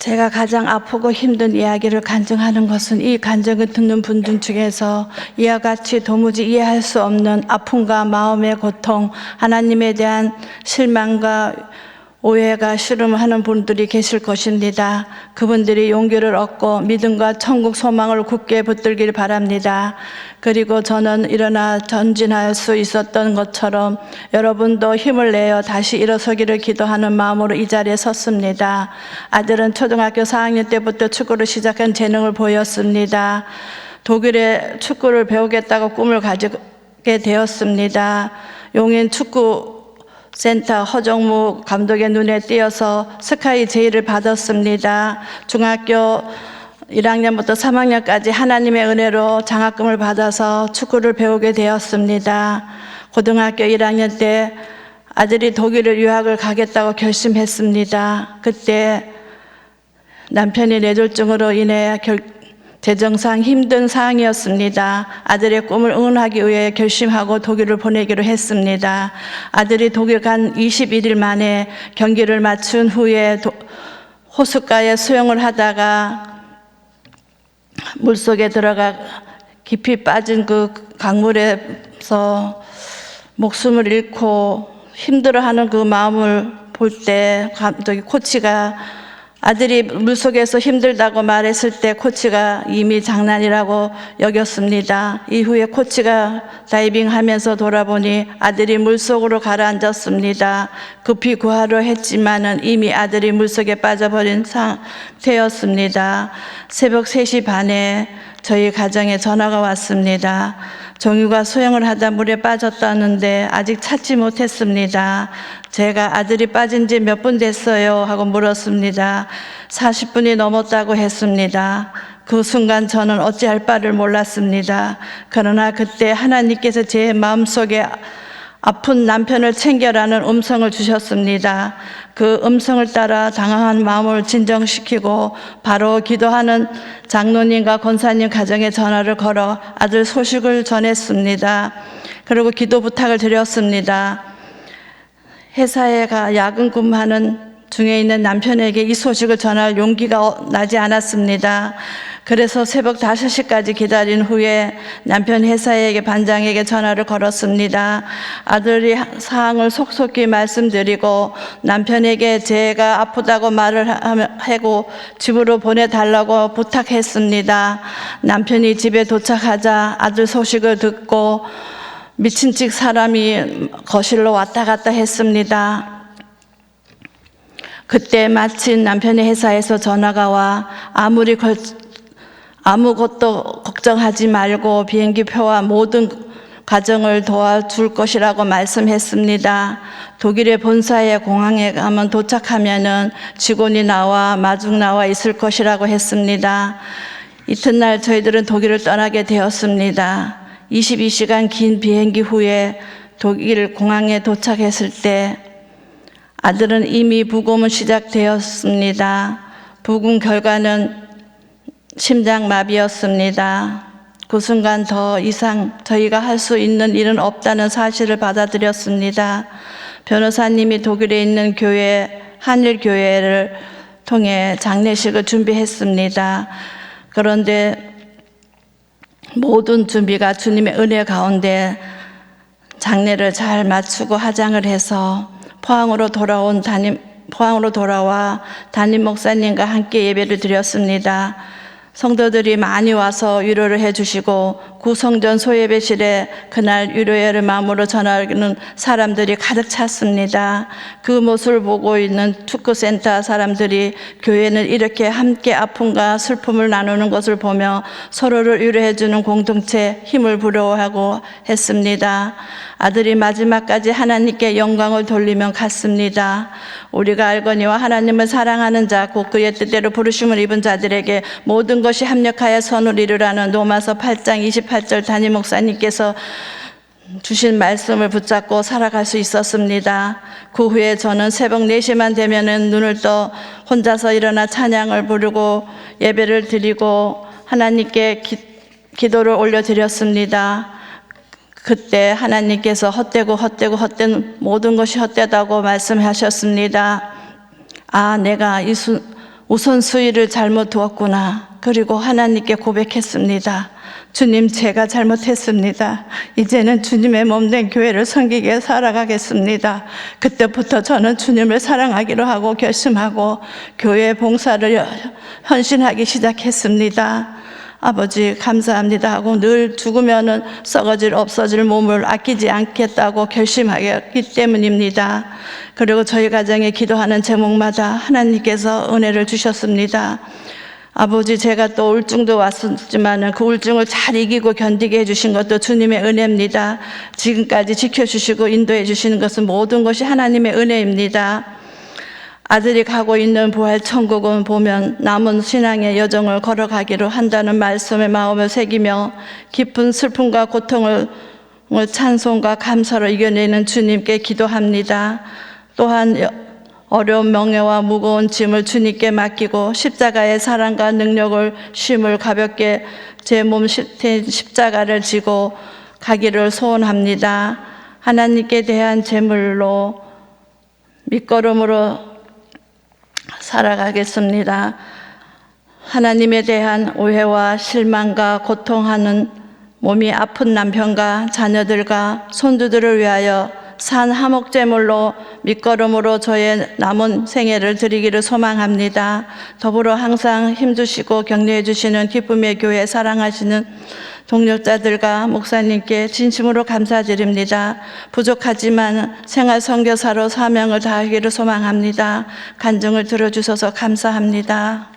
제가 가장 아프고 힘든 이야기를 간증하는 것은 이 간증을 듣는 분들 중에서 이와 같이 도무지 이해할 수 없는 아픔과 마음의 고통, 하나님에 대한 실망과 오해가 씨름하는 분들이 계실 것입니다. 그분들이 용기를 얻고 믿음과 천국 소망을 굳게 붙들길 바랍니다. 그리고 저는 일어나 전진할 수 있었던 것처럼 여러분도 힘을 내어 다시 일어서기를 기도하는 마음으로 이 자리에 섰습니다. 아들은 초등학교 4학년 때부터 축구를 시작한 재능을 보였습니다. 독일에 축구를 배우겠다고 꿈을 가지게 되었습니다. 용인 축구 센터 허정무 감독의 눈에 띄어서 스카이 제의를 받았습니다. 중학교 1학년부터 3학년까지 하나님의 은혜로 장학금을 받아서 축구를 배우게 되었습니다. 고등학교 1학년 때 아들이 독일을 유학을 가겠다고 결심했습니다. 그때 남편이 뇌졸중으로 인해 결, 재정상 힘든 상황이었습니다. 아들의 꿈을 응원하기 위해 결심하고 독일을 보내기로 했습니다. 아들이 독일 간 21일 만에 경기를 마친 후에 도, 호숫가에 수영을 하다가 물속에 들어가 깊이 빠진 그 강물에서 목숨을 잃고 힘들어하는 그 마음을 볼 때 감독이 코치가 아들이 물속에서 힘들다고 말했을 때 코치가 이미 장난이라고 여겼습니다. 이후에 코치가 다이빙 하면서 돌아보니 아들이 물속으로 가라앉았습니다. 급히 구하려 했지만은 이미 아들이 물속에 빠져버린 상태였습니다. 새벽 3시 반에 저희 가정에 전화가 왔습니다. 정유가 수영을 하다 물에 빠졌다는데 아직 찾지 못했습니다. 제가 아들이 빠진 지 몇 분 됐어요 하고 물었습니다. 40분이 넘었다고 했습니다. 그 순간 저는 어찌할 바를 몰랐습니다. 그러나 그때 하나님께서 제 마음속에 아픈 남편을 챙겨라는 음성을 주셨습니다. 그 음성을 따라 당황한 마음을 진정시키고 바로 기도하는 장로님과 권사님 가정에 전화를 걸어 아들 소식을 전했습니다. 그리고 기도 부탁을 드렸습니다. 회사에 가 야근 근무하는 중에 있는 남편에게 이 소식을 전할 용기가 나지 않았습니다. 그래서 새벽 5시까지 기다린 후에 남편 회사에게 반장에게 전화를 걸었습니다. 아들이 사항을 속속히 말씀드리고 남편에게 제가 아프다고 말을 하고 집으로 보내달라고 부탁했습니다. 남편이 집에 도착하자 아들 소식을 듣고 미친 직 사람이 거실로 왔다 갔다 했습니다. 그때 마침 남편의 회사에서 전화가 와 아무리 걸, 아무것도 걱정하지 말고 비행기 표와 모든 과정을 도와줄 것이라고 말씀했습니다. 독일의 본사의 공항에 가면 도착하면은 직원이 나와 마중 나와 있을 것이라고 했습니다. 이튿날 저희들은 독일을 떠나게 되었습니다. 22시간 긴 비행기 후에 독일 공항에 도착했을 때 아들은 이미 부검은 시작되었습니다. 부검 결과는 심장마비였습니다. 그 순간 더 이상 저희가 할 수 있는 일은 없다는 사실을 받아들였습니다. 변호사님이 독일에 있는 교회, 한일교회를 통해 장례식을 준비했습니다. 그런데 모든 준비가 주님의 은혜 가운데 장례를 잘 마치고 화장을 해서 포항으로 돌아온 담임 포항으로 돌아와 담임 목사님과 함께 예배를 드렸습니다. 성도들이 많이 와서 위로를 해주시고 구성전 소예배실에 그날 위로회를 마음으로 전하는 사람들이 가득 찼습니다. 그 모습을 보고 있는 축구센터 사람들이 교회는 이렇게 함께 아픔과 슬픔을 나누는 것을 보며 서로를 위로해주는 공동체 힘을 부러워하고 했습니다. 아들이 마지막까지 하나님께 영광을 돌리며 갔습니다. 우리가 알거니와 하나님을 사랑하는 자, 곧 그의 뜻대로 부르심을 입은 자들에게 모든 것이 합력하여 선을 이루라는 로마서 8장 28절 담임 목사님께서 주신 말씀을 붙잡고 살아갈 수 있었습니다. 그 후에 저는 새벽 4시만 되면은 눈을 떠 혼자서 일어나 찬양을 부르고 예배를 드리고 하나님께 기, 기도를 올려드렸습니다. 그때 하나님께서 헛되고 헛되고 헛된 모든 것이 헛되다고 말씀하셨습니다. 아, 내가 이 수, 우선순위를 잘못 두었구나. 그리고 하나님께 고백했습니다. 주님, 제가 잘못했습니다. 이제는 주님의 몸된 교회를 섬기게 살아가겠습니다. 그때부터 저는 주님을 사랑하기로 하고 결심하고 교회 봉사를 헌신하기 시작했습니다. 아버지 감사합니다 하고 늘 죽으면은 썩어질 없어질 몸을 아끼지 않겠다고 결심하였기 때문입니다. 그리고 저희 가정에 기도하는 제목마다 하나님께서 은혜를 주셨습니다. 아버지 제가 또 우울증도 왔었지만은 그 우울증을 잘 이기고 견디게 해주신 것도 주님의 은혜입니다. 지금까지 지켜주시고 인도해 주시는 것은 모든 것이 하나님의 은혜입니다. 아들이 가고 있는 부활 천국은 보면 남은 신앙의 여정을 걸어가기로 한다는 말씀의 마음을 새기며 깊은 슬픔과 고통을 찬송과 감사로 이겨내는 주님께 기도합니다. 또한 여- 어려운 명예와 무거운 짐을 주님께 맡기고 십자가의 사랑과 능력을 쉼을 가볍게 제 몸 십자가를 지고 가기를 소원합니다. 하나님께 대한 제물로 밑거름으로 살아가겠습니다. 하나님에 대한 오해와 실망과 고통하는 몸이 아픈 남편과 자녀들과 손주들을 위하여 산 화목제물로 밑거름으로 저의 남은 생애를 드리기를 소망합니다. 더불어 항상 힘주시고 격려해 주시는 기쁨의 교회 사랑하시는 동력자들과 목사님께 진심으로 감사드립니다. 부족하지만 생활 선교사로 사명을 다하기를 소망합니다. 간증을 들어주셔서 감사합니다.